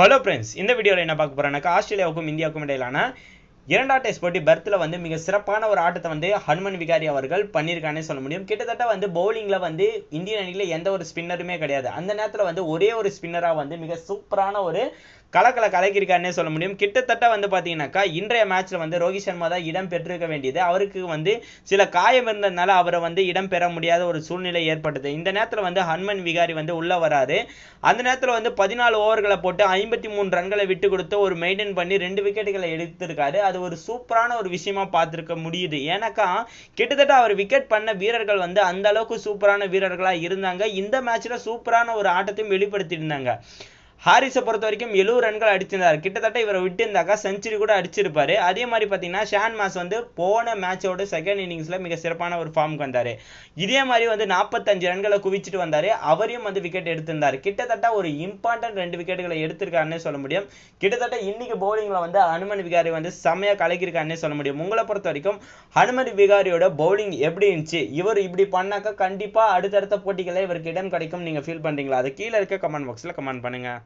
Hello friends இந்த வீடியோவில் என்ன பார்க்க போகிறோம்னாக்கா ஆஸ்திரேலியாவுக்கும் இந்தியாவுக்கும் இடையிலான இரண்டாம் டெஸ்ட் போட்டி பெர்த்தில் வந்து மிக சிறப்பான ஒரு ஆட்டத்தை வந்து ஹனுமன் விகாரி அவர்கள் பண்ணியிருக்கானே சொல்ல முடியும். கிட்டத்தட்ட வந்து பவுலிங்கில் வந்து இந்தியன் அணியில் எந்த ஒரு ஸ்பின்னருமே கிடையாது. அந்த நேரத்தில் வந்து ஒரே ஒரு ஸ்பின்னராக வந்து மிக சூப்பரான ஒரு கலக்கலை கலக்கியிருக்காருன்னே சொல்ல முடியும். கிட்டத்தட்ட வந்து பார்த்தீங்கன்னாக்கா இன்றைய மேட்ச்சில் வந்து ரோஹித் சர்மா தான் இடம் பெற்றிருக்க வேண்டியது. அவருக்கு வந்து சில காயம் இருந்ததுனால அவரை வந்து இடம் பெற முடியாத ஒரு சூழ்நிலை ஏற்பட்டது. இந்த நேரத்தில் வந்து ஹனுமன் விகாரி வந்து உள்ளே வராரு. அந்த நேரத்தில் வந்து பதினாலு ஓவர்களை போட்டு ஐம்பத்தி மூணு ரன்களை விட்டு கொடுத்து ஒரு மெயின்டைன் பண்ணி ரெண்டு விக்கெட்டுகளை எடுத்திருக்காரு. அது ஒரு சூப்பரான ஒரு விஷயமா பார்த்துருக்க முடியுது. ஏன்னாக்கா கிட்டத்தட்ட அவர் விக்கெட் பண்ண வீரர்கள் வந்து அந்த அளவுக்கு சூப்பரான வீரர்களாக இருந்தாங்க. இந்த மேட்ச்ல சூப்பரான ஒரு ஆட்டத்தையும் வெளிப்படுத்தியிருந்தாங்க. ஹாரிஸை பொறுத்த வரைக்கும் எழுபது ரன்கள் அடிச்சிருந்தார். கிட்டத்தட்ட இவரை விட்டு இருந்தாக்கா செஞ்சுரி கூட அடிச்சிருப்பாரு. அதே மாதிரி பார்த்தீங்கன்னா ஷான் மாஸ் வந்து போன மேட்சோட செகண்ட் இன்னிங்ஸில் மிக சிறப்பான ஒரு ஃபார்முக்கு வந்தார். இதே மாதிரி வந்து நாற்பத்தஞ்சு ரன்களை குவிச்சிட்டு வந்தார். அவரையும் வந்து விக்கெட் எடுத்திருந்தார். கிட்டத்தட்ட ஒரு இம்பார்ட்டன்ட் ரெண்டு விக்கெட்டுகளை எடுத்திருக்காருன்னே சொல்ல முடியும். கிட்டத்தட்ட இன்னைக்கு பவுலிங்கில் வந்து ஹனுமன் விகாரி வந்து செம்மையாக கலக்கியிருக்காருன்னே சொல்ல முடியும். உங்களை பொறுத்த வரைக்கும் ஹனுமன் விகாரியோட பவுலிங் எப்படி இருந்துச்சு? இவர் இப்படி பண்ணாக்கா கண்டிப்பாக அடுத்தடுத்த போட்டிகளில் இவருக்கு இடம் கிடைக்கும் நீங்கள் ஃபீல் பண்ணுறீங்களா அது கீழே இருக்க கமெண்ட் பாக்ஸில் கமெண்ட் பண்ணுங்கள்